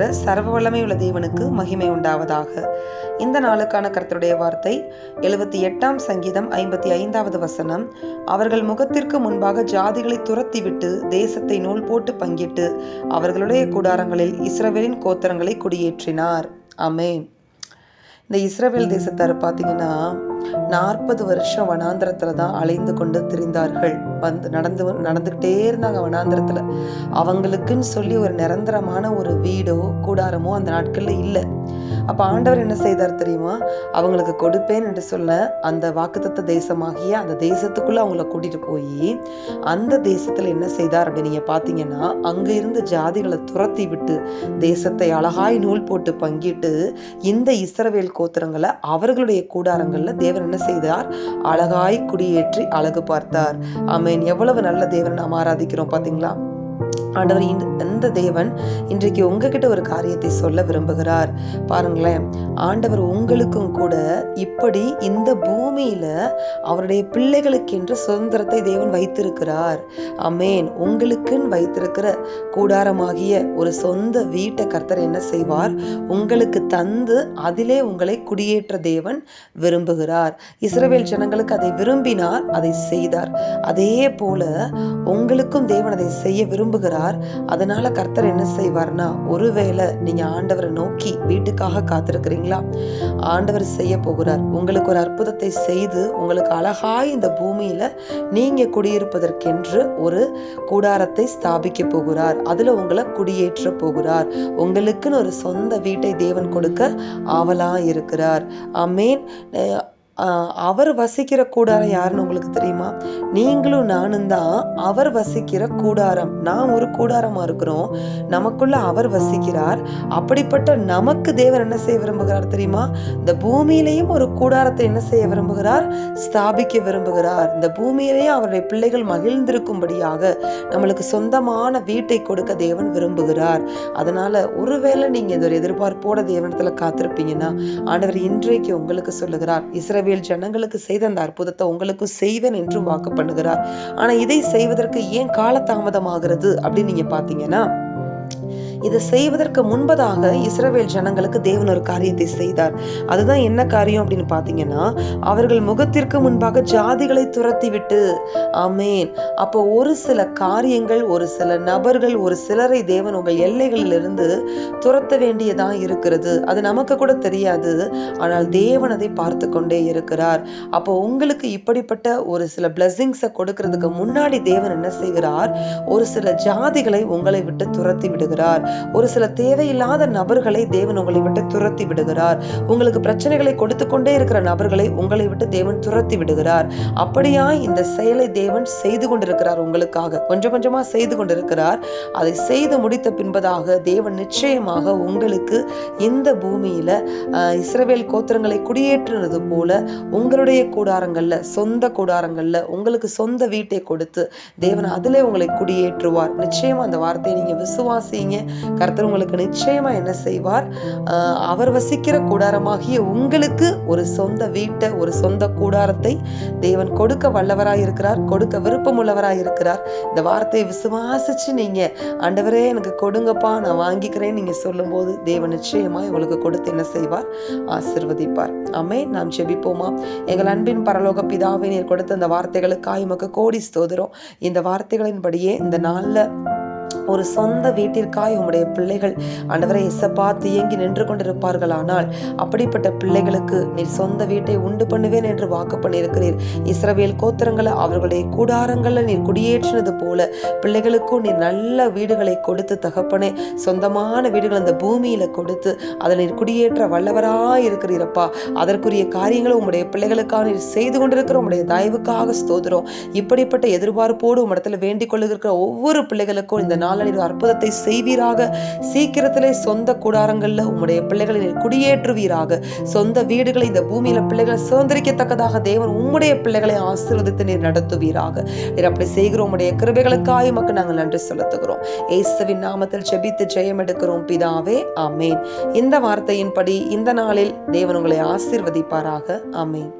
சர்வ வல்லமை உள்ள தேவனுக்கு மகிமை உண்டாவதாக. இந்த நாளுக்கான கர்த்தருடைய வார்த்தை எழுபத்தி எட்டாம் சங்கீதம் ஐம்பத்தி ஐந்தாவது வசனம். அவர்கள் முகத்திற்கு முன்பாக ஜாதிகளை துரத்திவிட்டு தேசத்தை நூல் போட்டு பங்கிட்டு அவர்களுடைய கூடாரங்களில் இஸ்ரவேலின் கோத்திரங்களை குடியேற்றினார். அமேன் இந்த இஸ்ரவேல் தேசத்தார் பார்த்தீங்கன்னா நாற்பது வருஷம் வனாந்திரத்துல தான் அலைந்து கொண்டு திரிந்தார்கள். வந்து நடந்து நடந்துக்கிட்டே இருந்தாங்க வனாந்திரத்துல. அவங்களுக்குன்னு சொல்லி ஒரு நிரந்தரமான ஒரு வீடோ கூடாரமோ அந்த நாட்கள்ல இல்லை. அப்ப ஆண்டவர் என்ன செய்தார் தெரியுமா? அவங்களுக்கு கொடுப்பேன் என்று சொல்ல அந்த வாக்குத்தத்த தேசமாகிய அந்த தேசத்துக்குள்ள அவங்கள கூட்டிட்டு போய் அந்த தேசத்துல என்ன செய்தார் அப்படின்னு நீங்க பாத்தீங்கன்னா அங்க இருந்து ஜாதிகளை துரத்தி விட்டு தேசத்தை அழகாய் நூல் போட்டு பங்கிட்டு இந்த இஸ்ரவேல் கோத்திரங்களை அவர்களுடைய கூடாரங்கள்ல தேவன் என்ன செய்தார்? அழகாய் குடியேற்றி அழகு பார்த்தார். ஆமென். எவ்வளவு நல்ல தேவன் நாம் ஆராதிக்கிறோம் பாத்தீங்களா? ஆண்டவர் இந்த- தேவன் இன்றைக்கு உங்ககிட்ட ஒரு காரியத்தை சொல்ல விரும்புகிறார். பாருங்களேன் ஆண்டவர் உங்களுக்கும் கூட இப்படி இந்த பூமியில அவருடைய பிள்ளைகளுக்கென்று சுதந்திரத்தை தேவன் வைத்திருக்கிறார். அமேன் உங்களுக்குன்னு வைத்திருக்கிற கூடாரமாகிய ஒரு சொந்த வீட்டை கர்த்தர் என்ன செய்வார்? உங்களுக்கு தந்து அதிலே உங்களை குடியேற்ற தேவன் விரும்புகிறார். இஸ்ரவேல் ஜனங்களுக்கு அதை விரும்பினார் அதை செய்தார். அதே போல உங்களுக்கும் தேவன் அதை செய்ய விரும்புகிறார் அதனால கர்த்தர் என்ன செய்வார்னா ஒருவேளை நீங்க ஆண்டவரை நோக்கி வீட்டுக்காக காத்திருக்கிறீங்களா? ஆண்டவர் செய்ய போகிறார். உங்களுக்கு ஒரு அற்புதத்தை செய்து உங்களுக்கு அழகாய் இந்த பூமியில நீங்க குடியிருப்பதற்கென்று ஒரு கூடாரத்தை ஸ்தாபிக்க போகிறார். அதுல உங்களை குடியேற்ற போகிறார். உங்களுக்குன்னு ஒரு சொந்த வீட்டை தேவன் கொடுக்க ஆவலா இருக்கிறார் அமேன் அவர் வசிக்கிற கூடாரம் யாருன்னு உங்களுக்கு தெரியுமா? நீங்களும் நானும் தான் அவர் வசிக்கிற கூடாரம். நாம் ஒரு கூடாரமா இருக்கிறோம். நமக்குள்ள அவர் வசிக்கிறார். அப்படிப்பட்ட நமக்கு தேவன் என்ன செய்ய விரும்புகிறார் தெரியுமா? இந்த பூமியிலையும் ஒரு கூடாரத்தை என்ன செய்ய விரும்புகிறார்? ஸ்தாபிக்க விரும்புகிறார். இந்த பூமியிலேயும் அவருடைய பிள்ளைகள் மகிழ்ந்திருக்கும்படியாக நம்மளுக்கு சொந்தமான வீட்டை கொடுக்க தேவன் விரும்புகிறார். அதனால ஒருவேளை நீங்க இந்த ஒரு எதிர்பார்ப்போட தேவனத்துல காத்திருப்பீங்கன்னா ஆண்டவர் இன்றைக்கு உங்களுக்கு சொல்லுகிறார். இஸ்ரவேல் ஜனங்களுக்கு செய்த அந்த அற்புதத்தை உங்களுக்கு செய்வேன் என்று வாக்கு பண்ணுகிறார். ஆனா இதை செய்வதற்கு ஏன் காலதாமதமாகிறது அப்படின்னு நீங்க பாத்தீங்கன்னா இதை செய்வதற்கு முன்பதாக இஸ்ரவேல் ஜனங்களுக்கு தேவன் ஒரு காரியத்தை செய்தார். அதுதான் என்ன காரியம் அப்படின்னு பார்த்தீங்கன்னா அவர்கள் முகத்திற்கு முன்பாக ஜாதிகளை துரத்தி விட்டு ஆமேன். அப்போ ஒரு சில காரியங்கள் ஒரு சில நபர்கள் ஒரு சிலரை தேவன் உங்கள் எல்லைகளிலிருந்து துரத்த வேண்டியதாக இருக்கிறது. அது நமக்கு கூட தெரியாது ஆனால் தேவன் அதை பார்த்து கொண்டே இருக்கிறார். அப்போ உங்களுக்கு இப்படிப்பட்ட ஒரு சில பிளஸ்ஸிங்ஸை கொடுக்கறதுக்கு முன்னாடி தேவன் என்ன செய்கிறார்? ஒரு சில ஜாதிகளை உங்களை விட்டு துரத்தி விடுகிறார். ஒரு சில தேவையில்லாத நபர்களை தேவன் உங்களை விட்டு துரத்தி விடுகிறார். உங்களுக்கு பிரச்சனைகளை கொடுத்து கொண்டே இருக்கிற நபர்களை உங்களை விட்டு தேவன் துரத்தி விடுகிறார். அப்படியா இந்த செயலை தேவன் செய்து கொண்டிருக்கிறார் உங்களுக்காக. கொஞ்சம் கொஞ்சமா செய்து கொண்டிருக்கிறார். அதை செய்து முடித்த பின்பதாக தேவன் நிச்சயமாக உங்களுக்கு இந்த பூமியில இஸ்ரவேல் கோத்திரங்களை குடியேற்றினது போல உங்களுடைய கூடாரங்கள்ல சொந்த கூடாரங்கள்ல உங்களுக்கு சொந்த வீட்டை கொடுத்து தேவன் அதிலே உங்களை குடியேற்றுவார். நிச்சயமா அந்த வார்த்தையை நீங்க விசுவாசிங்க. கர்த்தர் உங்களுக்கு நிச்சயமா என்ன செய்வார்? அவர் வசிக்கிற கூடாரமாகிய உங்களுக்கு ஒரு சொந்த வீட்டை ஒரு சொந்த கூடாரத்தை தேவன் கொடுக்க வல்லவராய் இருக்கிறார் கொடுக்க விருப்பம் உள்ளவராக இருக்கிறார். இந்த வார்த்தையை விசுவாசிச்சு நீங்க ஆண்டவரே எனக்கு கொடுங்கப்பா நான் வாங்கிக்கிறேன். நீங்க சொல்லும்போது தேவன் நிச்சயமா உங்களுக்கு கொடுத்து என்ன செய்வார்? ஆசிர்வதிப்பார். அமே நாம் செபிப்போமா எங்கள் அன்பின் பரலோக பிதாவை நீர் கொடுத்த இந்த வார்த்தைகளுக்கு உமக்கு கோடி ஸ்தோதரும். இந்த வார்த்தைகளின்படியே இந்த நாள்ல ஒரு சொந்த வீட்டிற்காய் உம்முடைய பிள்ளைகள் ஆண்டவரை பார்த்து இயங்கி நின்று கொண்டிருப்பார்கள் ஆனால் அப்படிப்பட்ட பிள்ளைகளுக்கு நீர் சொந்த வீட்டை உண்டு பண்ணுவேன் என்று வாக்கு பண்ணியிருக்கிறீர். இஸ்ரவேல் கோத்திரங்களை அவர்களுடைய கூடாரங்களை நீர் குடியேற்றினது போல பிள்ளைகளுக்கும் நீர் நல்ல வீடுகளை கொடுத்து தகப்பனே சொந்தமான வீடுகள் அந்த பூமியில கொடுத்து அதை நீர் குடியேற்ற வல்லவராய் இருக்கிறீரப்பா. அதற்குரிய காரியங்களை உம்முடைய பிள்ளைகளுக்காக நீர் செய்து கொண்டிருக்கிற உம்முடைய தயவுக்காக ஸ்தோதிரம் இப்படிப்பட்ட எதிர்பார்ப்போடு உம்மிடத்துல வேண்டிக் கொள்ளுகிற ஒவ்வொரு பிள்ளைகளுக்கும் இந்த நாளில் அற்புதத்தை செய்வீராக. சீக்கிரத்திலே சொந்த கூடாரங்களில் உம்முடைய பிள்ளைகளை குடியேற்றுவீராக. சொந்த வீடுகளை இந்த பூமியில பிள்ளைகளை சுதந்திரிக்கத்தக்கதாக தேவன் உம்முடைய பிள்ளைகளை ஆசீர்வதித்து நீர் நடத்துவீராக. நீர் அப்படி செய்கிறோம் உம்முடைய கிருபைகளுக்காய் மக்கள் நாங்கள் நன்றி செலுத்துகிறோம். இயேசுவின் நாமத்தில் ஜெபித்து ஜெயம் எடுக்கிறோம். பிதாவே அமேன் இந்த வார்த்தையின்படி இந்த நாளில் தேவன் உங்களை ஆசீர்வதிப்பாராக. அமேன்